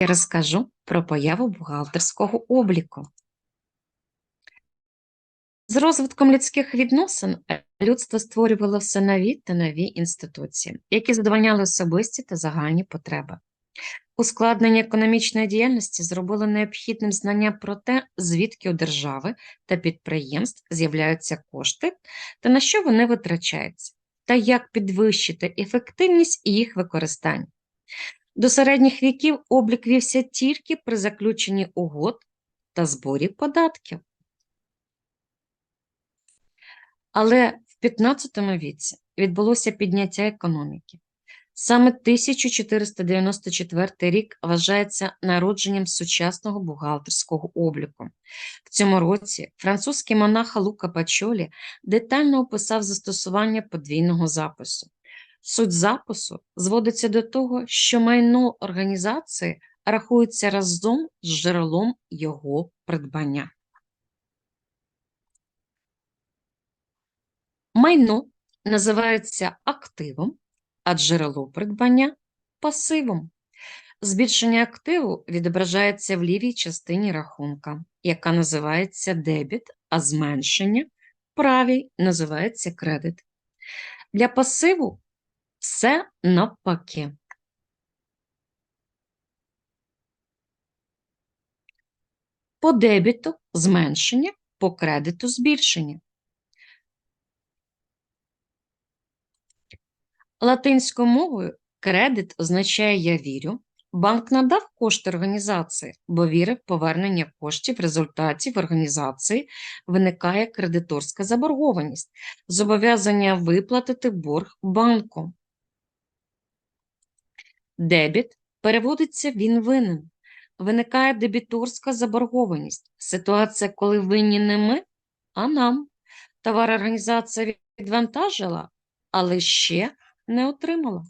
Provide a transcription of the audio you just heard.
я розкажу про появу бухгалтерського обліку. З розвитком людських відносин е, людство створювало все нові та нові інституції, які задовольняли особисті та загальні потреби. Ускладнення економічної діяльності зробило необхідним знання про те, звідки у держави та підприємств з'являються кошти та на що вони витрачаються, та як підвищити ефективність їх використання. До середніх віків облік вівся тільки при заключенні угод та зборі податків. Але в 15 віці відбулося підняття економіки. Саме 1494 рік вважається народженням сучасного бухгалтерського обліку. В цьому році французький монах Лука Пачолі детально описав застосування подвійного запису. Суть запису зводиться до того, що майно організації рахується разом з джерелом його придбання. Майно називається активом, а джерело придбання пасивом. Збільшення активу відображається в лівій частині рахунка, яка називається дебіт, а зменшення правій називається кредит. Для пасиву все навпаки. По дебіту зменшення, по кредиту збільшення. Латинською мовою кредит означає я вірю. Банк надав кошти організації, бо вірив повернення коштів в результаті в організації виникає кредиторська заборгованість, зобов'язання виплатити борг банку. Дебіт переводиться він винен. Виникає дебіторська заборгованість. Ситуація, коли винні не ми, а нам. Товар організація відвантажила, але ще не отримала.